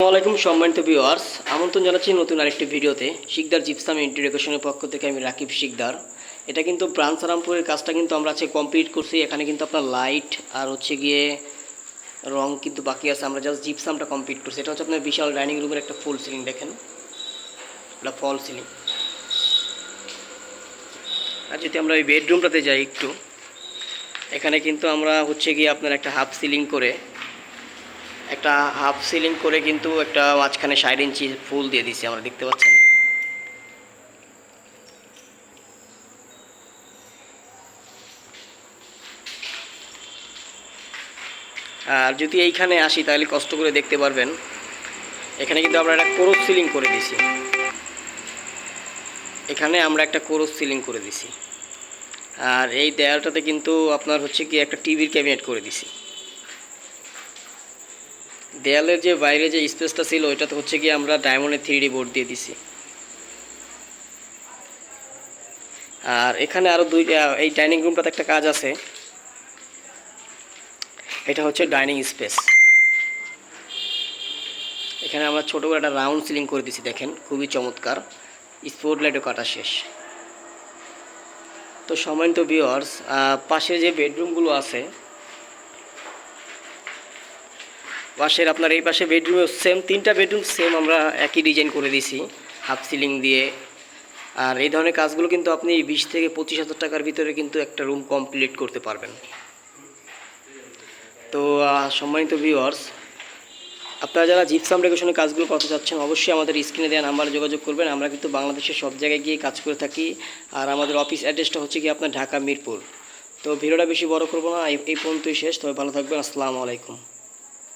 আসসালামাইকুম সম্মানিত ভিউয়ার্স। আমন্ত্রণ জানাচ্ছি নতুন আরেকটি ভিডিওতে। শিকদার জিপসাম ইন্টিগ্রেশনের পক্ষ থেকে আমি রাকিব শিকদার। এটা কিন্তু ব্রাঞ্চ রামপুরের কাজটা কিন্তু আমরা আজকে কমপ্লিট করছি। এখানে কিন্তু আপনার লাইট আর হচ্ছে গিয়ে রং কিন্তু বাকি আছে। আমরা জাস্ট জিপসামটা কমপ্লিট করছি। এটা হচ্ছে আপনার বিশাল ডাইনিং রুমের একটা ফুল সিলিং দেখেন। এটা ফল সিলিং আর যদি আমরা ওই বেডরুমটাতে যাই একটু, এখানে কিন্তু আমরা হচ্ছে গিয়ে আপনার একটা হাফ সিলিং করে একটা হাফ সিলিং করে কিন্তু একটা মাঝখানে ষাট ইঞ্চি ফুল দিয়ে দিছি আমরা দেখতে পাচ্ছেন। আর যদি এইখানে আসি, তাহলে কষ্ট করে দেখতে পারবেন। এখানে কিন্তু আমরা একটা কোরস সিলিং করে দিছি এখানে আমরা একটা কোরস সিলিং করে দিছি আর এই দেয়ালটাতে কিন্তু আপনার হচ্ছে কি একটা টিভির ক্যাবিনেট করে দিছি দেয়ালের যে বাইরে যে স্পেসটা ছিল, ওইটাতে হচ্ছে কি আমরা ডায়মন্ডের থ্রি বোর্ড দিয়ে দিছি। আর এখানে আরও দুই এই ডাইনিং রুমটাতে একটা কাজ আছে। এটা হচ্ছে ডাইনিং স্পেস এখানে আমরা ছোটো করে একটা রাউন্ড সিলিং করে দিছি, দেখেন, খুবই চমৎকার। স্পোর্ট লাইটও কাটা শেষ। তো সম্মানিত ভিওয়ার্স পাশে যে বেডরুমগুলো আছে পাশের আপনার এই পাশে বেডরুমে সেম তিনটা বেডরুম সেম আমরা একই ডিজাইন করে দিছি হাফ সিলিং দিয়ে। আর এই ধরনের কাজগুলো কিন্তু আপনি বিশ থেকে পঁচিশ হাজার টাকার ভিতরে কিন্তু একটা রুম কমপ্লিট করতে পারবেন। তো সম্মানিত ভিউয়ার্স আপনারা যারা জিপসাম ডেকোরেশনের কাজগুলো করতে চাচ্ছেন, অবশ্যই আমাদের স্ক্রিনে দেওয়া নাম্বারে যোগাযোগ করবেন। আমরা কিন্তু বাংলাদেশের সব জায়গায় গিয়ে কাজ করে থাকি। আর আমাদের অফিস অ্যাড্রেসটা হচ্ছে কি আপনার ঢাকা মিরপুর। তো, ভিডিওটা বেশি বড় করব না এই পর্যন্তই শেষ। তবে ভালো থাকবেন। আসসালামু আলাইকুম।